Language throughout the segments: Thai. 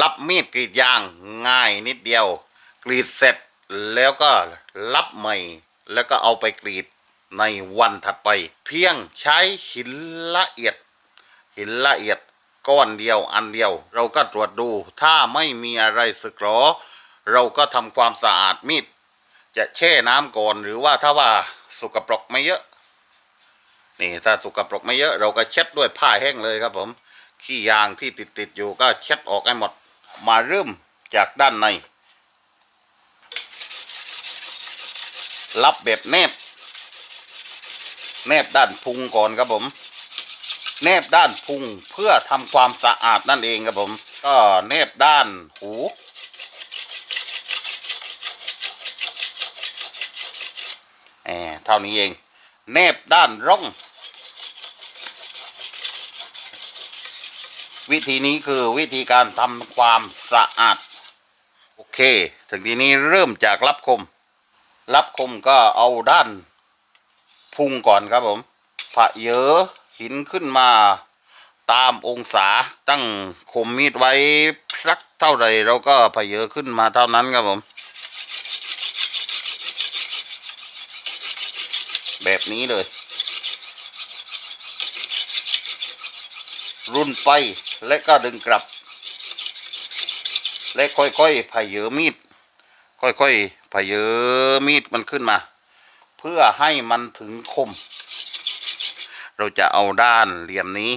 รับมีดกรีดยางง่ายนิดเดียว กรีดเสร็จแล้วก็รับใหม่ แล้วก็เอาไปกรีดในวันถัดไป เพียงใช้หินละเอียด หินละเอียดก้อนเดียวอันเดียว เราก็ตรวจดูถ้าไม่มีอะไรสึกหรอ เราก็ทำความสะอาดมีด จะแช่น้ำก่อนหรือว่าถ้าว่าสกปรกไม่เยอะ นี่ถ้าสกปรกไม่เยอะ เราก็เช็ดด้วยผ้าแห้งเลยครับผม ขี้ยางที่ติดติดๆอยู่ก็เช็ดออกให้หมด มาเริ่มจากด้านใน รับแบบแนบ แนบด้านพุงก่อนครับผม แนบด้านพุงเพื่อทำความสะอาดนั่นเองครับผม ก็แนบด้านหูแหมเท่านี้เอง แนบด้านร่อง วิธีนี้คือวิธีการทำความสะอาด โอเค ถึงทีนี้เริ่มจากรับคม รับคมก็เอาด้านพุงก่อนครับผมผะเยอหินขึ้นมาตามองศาตั้งคมมีดไว้สักเท่าไหรเราก็ผะเยอขึ้นมาเท่านั้นครับผม แบบนี้เลย รุนไปและก็ดึงกลับ และค่อยๆพายเยอมีด ค่อยๆพายเยอมีดมันขึ้นมา เพื่อให้มันถึงคม เราจะเอาด้านเหลี่ยมนี้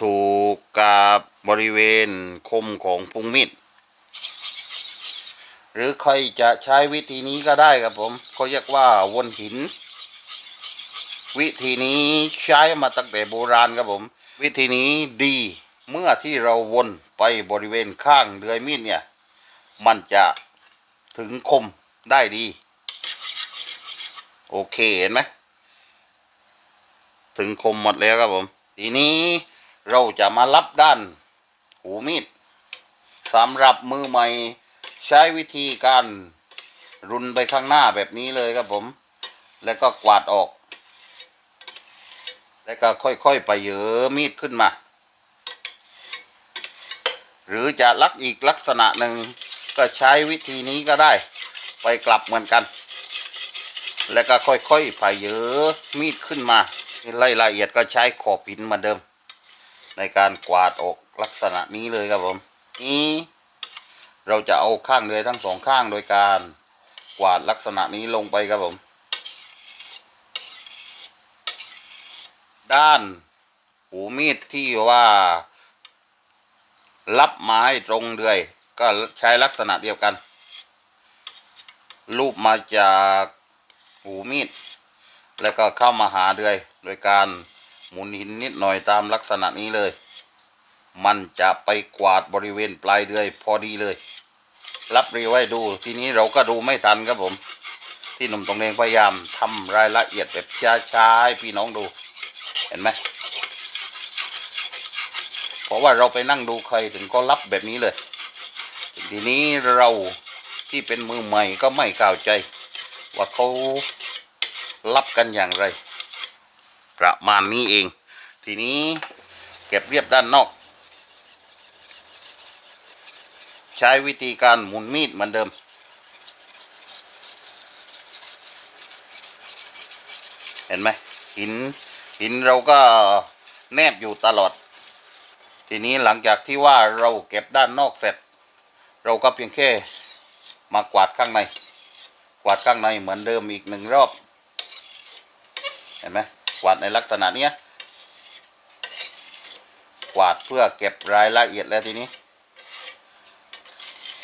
ถูกกับบริเวณคมของพุงมีดหรือใครจะใช้วิธีนี้ก็ได้ครับผมเขาเรียกว่าวนหิน วิธีนี้ใช้มาตั้งแต่โบราณครับผม วิธีนี้ดีเมื่อที่เราวนไปบริเวณข้างเดือยมีดเนี่ย มันจะถึงคมได้ดี โอเคเห็นไหมถึงคมหมดแล้วครับผม ทีนี้เราจะมารับด้านหูมีดสำหรับมือใหม่ใช้วิธีการรุนไปข้างหน้าแบบนี้เลยครับผม แล้วก็กวาดออก แล้วก็ค่อยๆไปเหยอมีดขึ้นมา หรือจะลักอีกลักษณะหนึ่งก็ใช้วิธีนี้ก็ได้ ไปกลับเหมือนกัน แล้วก็ค่อยๆไปเหยอมีดขึ้นมาไล่ละเอียดก็ใช้ขอบหินเหมือนเดิม ในการกวาดออกลักษณะนี้เลยครับผมนี้เราจะเอาข้างเรือทั้งสองข้างโดยการกวาดลักษณะนี้ลงไปครับผม ด้านหูมีดที่ว่ารับไม้ตรงเดือย ก็ใช้ลักษณะเดียวกัน รูปมาจากหูมีด แล้วก็เข้ามาหาเดือย โดยการหมุนหินนิดหน่อยตามลักษณะนี้เลย มันจะไปกวาดบริเวณปลายเดือยพอดีเลย รับรีไว้ดู ทีนี้เราก็ดูไม่ทันครับผม ที่หนุ่มตรงเองพยายามทำรายละเอียดแบบช้าๆให้พี่น้องดู เห็นไหมเพราะว่าเราไปนั่งดูใครถึงก็รับแบบนี้เลย ทีนี้เราที่เป็นมือใหม่ก็ไม่เข้าใจ ว่าเขารับกันอย่างไร ประมาณนี้เอง ทีนี้เก็บเรียบด้านนอก ใช้วิธีการหมุนมีดเหมือนเดิมเห็นไหมหิน หินเราก็แนบอยู่ตลอด ทีนี้หลังจากที่ว่าเราเก็บด้านนอกเสร็จ เราก็เพียงแค่มากวาดข้างใน กวาดข้างในเหมือนเดิมอีกหนึ่งรอบ เห็นไหมกวาดในลักษณะเนี้ยกวาดเพื่อเก็บรายละเอียดแล้วทีนี้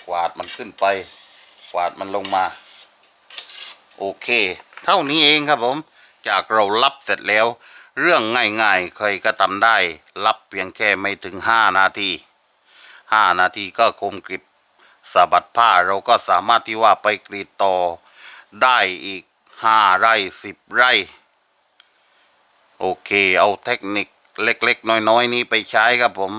กวาดมันขึ้นไป กวาดมันลงมา โอเค เท่านี้เองครับผม จากเรารับเสร็จแล้ว เรื่องง่ายๆเคยก็ทำได้ รับเพียงแค่ไม่ถึงห้านาทีห้านาทีก็คมกริบสะบัดผ้าเราก็สามารถที่ว่าไปกรีดต่อ ได้อีกห้าไร่สิบไร่ โอเค เอาเทคนิคเล็กๆ น้อยๆ นี้ไปใช้ครับผม